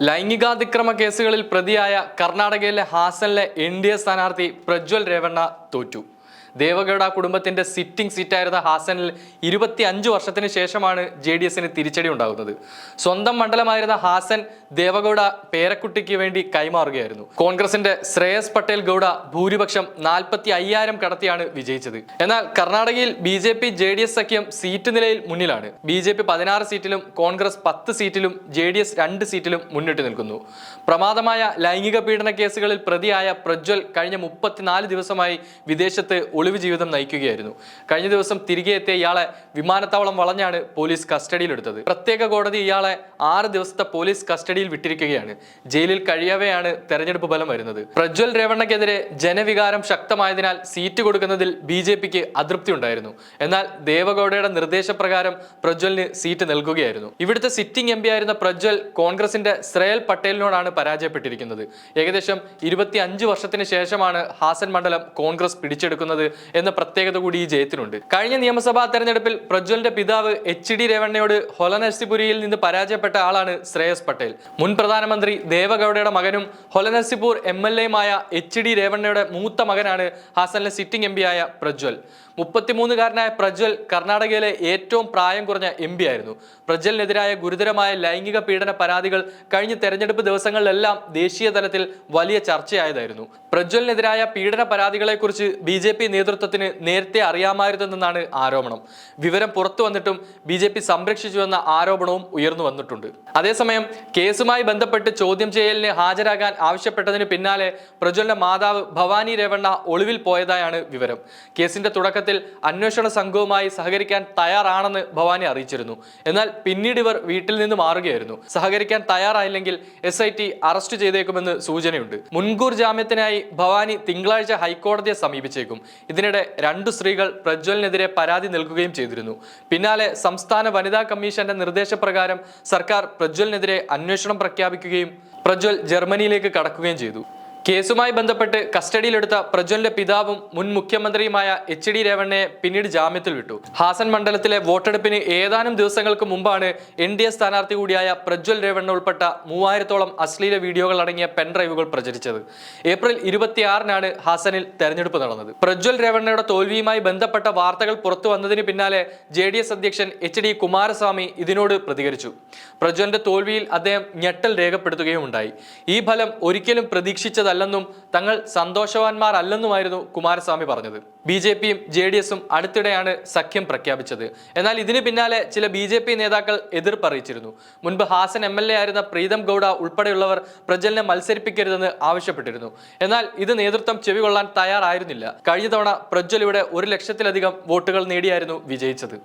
ലൈംഗികാതിക്രമ കേസുകളിൽ പ്രതിയായ കർണാടകയിലെ ഹാസനിലെ എൻ ഡി എ സ്ഥാനാർത്ഥി പ്രജ്വൽ രേവണ്ണ തോറ്റു. ദേവഗൌഡ കുടുംബത്തിന്റെ സിറ്റിംഗ് സീറ്റായിരുന്ന ഹാസനിൽ ഇരുപത്തി അഞ്ച് വർഷത്തിന് ശേഷമാണ് ജെ ഡി എസിന് തിരിച്ചടി ഉണ്ടാകുന്നത്. സ്വന്തം മണ്ഡലമായിരുന്ന ഹാസൻ ദേവഗൌഡ പേരക്കുട്ടിക്ക് വേണ്ടി കൈമാറുകയായിരുന്നു. കോൺഗ്രസിന്റെ ശ്രേയസ് പട്ടേൽ ഗൌഡ ഭൂരിപക്ഷം നാൽപ്പത്തി അയ്യായിരം കടത്തിയാണ് വിജയിച്ചത്. എന്നാൽ കർണാടകയിൽ B J P J D S സഖ്യം സീറ്റ് നിലയിൽ മുന്നിലാണ്. ബി ജെ പി പതിനാറ് സീറ്റിലും കോൺഗ്രസ് പത്ത് സീറ്റിലും ജെ ഡി എസ് രണ്ട് സീറ്റിലും മുന്നിട്ട് നിൽക്കുന്നു. പ്രമാദമായ ലൈംഗിക പീഡന കേസുകളിൽ പ്രതിയായ പ്രജ്വൽ കഴിഞ്ഞ മുപ്പത്തിനാല് ദിവസമായി വിദേശത്ത് ഒളിവ് ജീവിതം നയിക്കുകയായിരുന്നു. കഴിഞ്ഞ ദിവസം തിരികെ എത്തിയ ഇയാളെ വിമാനത്താവളം വളഞ്ഞാണ് പോലീസ് കസ്റ്റഡിയിലെടുത്തത്. പ്രത്യേക കോടതി ഇയാളെ ആറ് ദിവസത്തെ പോലീസ് കസ്റ്റഡിയിൽ വിട്ടിരിക്കുകയാണ്. ജയിലിൽ കഴിയവെയാണ് തെരഞ്ഞെടുപ്പ് ഫലം വരുന്നത്. പ്രജ്വൽ രേവണ്ണയ്ക്കെതിരെ ജനവികാരം ശക്തമായതിനാൽ സീറ്റ് കൊടുക്കുന്നതിൽ ബി ജെ പിക്ക് അതൃപ്തി ഉണ്ടായിരുന്നു. എന്നാൽ ദേവഗൌഡയുടെ നിർദ്ദേശപ്രകാരം പ്രജ്വലിന് സീറ്റ് നൽകുകയായിരുന്നു. ഇവിടുത്തെ സിറ്റിംഗ് എം പി ആയിരുന്ന പ്രജ്വൽ കോൺഗ്രസിന്റെ ശ്രേയൽ പട്ടേലിനോടാണ് പരാജയപ്പെട്ടിരിക്കുന്നത്. ഏകദേശം ഇരുപത്തി അഞ്ച് വർഷത്തിന് ശേഷമാണ് ഹാസൻ മണ്ഡലം കോൺഗ്രസ് പിടിച്ചെടുക്കുന്നത് എന്ന പ്രത്യേകത കൂടി ഈ ജയത്തിനുണ്ട്. കഴിഞ്ഞ നിയമസഭാ തെരഞ്ഞെടുപ്പിൽ പ്രജ്വലിന്റെ പിതാവ് എച്ച് ഡി രേവണ്ണയോട് ഹൊലനർസിപുരിയിൽ നിന്ന് പരാജയപ്പെട്ട ആളാണ് ശ്രേയസ് പട്ടേൽ. മുൻ പ്രധാനമന്ത്രി ദേവഗൌഡയുടെ മകനും ഹൊലനർസിപൂർ എം എൽ എയുമായ എച്ച് ഡി രേവണ്ണയുടെ മൂത്ത മകനാണ് ഹാസനിലെ സിറ്റിംഗ് എം ആയ പ്രജ്വൽ. മുപ്പത്തിമൂന്നുകാരനായ പ്രജ്വൽ കർണാടകയിലെ ഏറ്റവും പ്രായം കുറഞ്ഞ എം പി ആയിരുന്നു. പ്രജ്വലിനെതിരായ ഗുരുതരമായ ലൈംഗിക പീഡന പരാതികൾ കഴിഞ്ഞ തെരഞ്ഞെടുപ്പ് ദിവസങ്ങളിലെല്ലാം ദേശീയ തലത്തിൽ വലിയ ചർച്ചയായതായിരുന്നു. പ്രജ്വലിനെതിരായ പീഡന പരാതികളെക്കുറിച്ച് ബി ജെ പി നേതൃത്വത്തിന് നേരത്തെ അറിയാമായിരുന്നെന്നാണ് ആരോപണം. വിവരം പുറത്തു വന്നിട്ടും ബി ജെ പി സംരക്ഷിച്ചുവെന്ന ആരോപണവും ഉയർന്നു വന്നിട്ടുണ്ട്. അതേസമയം കേസുമായി ബന്ധപ്പെട്ട് ചോദ്യം ചെയ്യലിന് ഹാജരാകാൻ ആവശ്യപ്പെട്ടതിന് പിന്നാലെ പ്രജ്വലിന്റെ മാതാവ് ഭവാനി രേവണ്ണ ഒളിവിൽ പോയതായാണ് വിവരം. കേസിന്റെ തുടക്കത്തിൽ അന്വേഷണ സംഘവുമായി സഹകരിക്കാൻ തയ്യാറാണെന്ന് ഭവാനി അറിയിച്ചിരുന്നു. എന്നാൽ പിന്നീട് ഇവർ വീട്ടിൽ നിന്ന് മാറുകയായിരുന്നു. സഹകരിക്കാൻ തയ്യാറായില്ലെങ്കിൽ എസ് ഐ ടി അറസ്റ്റ് ചെയ്തേക്കുമെന്ന് സൂചനയുണ്ട്. മുൻകൂർ ജാമ്യത്തിനായി ഭവാനി തിങ്കളാഴ്ച ഹൈക്കോടതിയെ സമീപിച്ചേക്കും. ഇതിനിടെ രണ്ടു സ്ത്രീകൾ പ്രജ്വലിനെതിരെ പരാതി നൽകുകയും ചെയ്തിരുന്നു. പിന്നാലെ സംസ്ഥാന വനിതാ കമ്മീഷന്റെ നിർദ്ദേശപ്രകാരം സർക്കാർ പ്രജ്വലിനെതിരെ അന്വേഷണം പ്രഖ്യാപിക്കുകയും പ്രജ്വൽ ജർമ്മനിയിലേക്ക് കടക്കുകയും ചെയ്തു. കേസുമായി ബന്ധപ്പെട്ട് കസ്റ്റഡിയിലെടുത്ത പ്രജ്വലിന്റെ പിതാവും മുൻ മുഖ്യമന്ത്രിയുമായ എച്ച് ഡി രേവണ്ണയെ പിന്നീട് ജാമ്യത്തിൽ വിട്ടു. ഹാസൻ മണ്ഡലത്തിലെ വോട്ടെടുപ്പിന് ഏതാനും ദിവസങ്ങൾക്ക് മുമ്പാണ് എൻ ഡി എ സ്ഥാനാർത്ഥി കൂടിയായ പ്രജ്വൽ രേവണ്ണ ഉൾപ്പെട്ട മൂവായിരത്തോളം അശ്ലീല വീഡിയോകൾ അടങ്ങിയ പെൻഡ്രൈവുകൾ പ്രചരിച്ചത്. ഏപ്രിൽ ഇരുപത്തിയാറിനാണ് ഹാസനിൽ തെരഞ്ഞെടുപ്പ് നടന്നത്. പ്രജ്വൽ രേവണ്ണയുടെ തോൽവിയുമായി ബന്ധപ്പെട്ട വാർത്തകൾ പുറത്തു വന്നതിന് പിന്നാലെ ജെ ഡി എസ് അധ്യക്ഷൻ എച്ച് ഡി കുമാരസ്വാമി ഇതിനോട് പ്രതികരിച്ചു. പ്രജ്വലിന്റെ തോൽവിയിൽ അദ്ദേഹം ഞെട്ടൽ രേഖപ്പെടുത്തുകയും ഉണ്ടായി ഈ ഫലം ഒരിക്കലും പ്രതീക്ഷിച്ചതല്ലെന്നും തങ്ങൾ സന്തോഷവാന്മാരല്ലെന്നുമായിരുന്നു കുമാരസ്വാമി പറഞ്ഞത്. ബി ജെ പിയും ജെ ഡി എസും അടുത്തിടെയാണ് സഖ്യം പ്രഖ്യാപിച്ചത്. എന്നാൽ ഇതിന് പിന്നാലെ ചില ബി ജെ പി നേതാക്കൾ എതിർപ്പ് അറിയിച്ചിരുന്നു മുൻപ് ഹാസൻ എം എൽ എ ആയിരുന്ന പ്രീതം ഗൗഡ ഉൾപ്പെടെയുള്ളവർ പ്രജലിനെ മത്സരിപ്പിക്കരുതെന്ന് ആവശ്യപ്പെട്ടിരുന്നു. എന്നാൽ ഇത് നേതൃത്വം ചെവികൊള്ളാൻ തയ്യാറായിരുന്നില്ല. കഴിഞ്ഞ തവണ പ്രജ്വൽ ഇവിടെ ഒരു ലക്ഷത്തിലധികം വോട്ടുകൾ നേടിയായിരുന്നു വിജയിച്ചത്.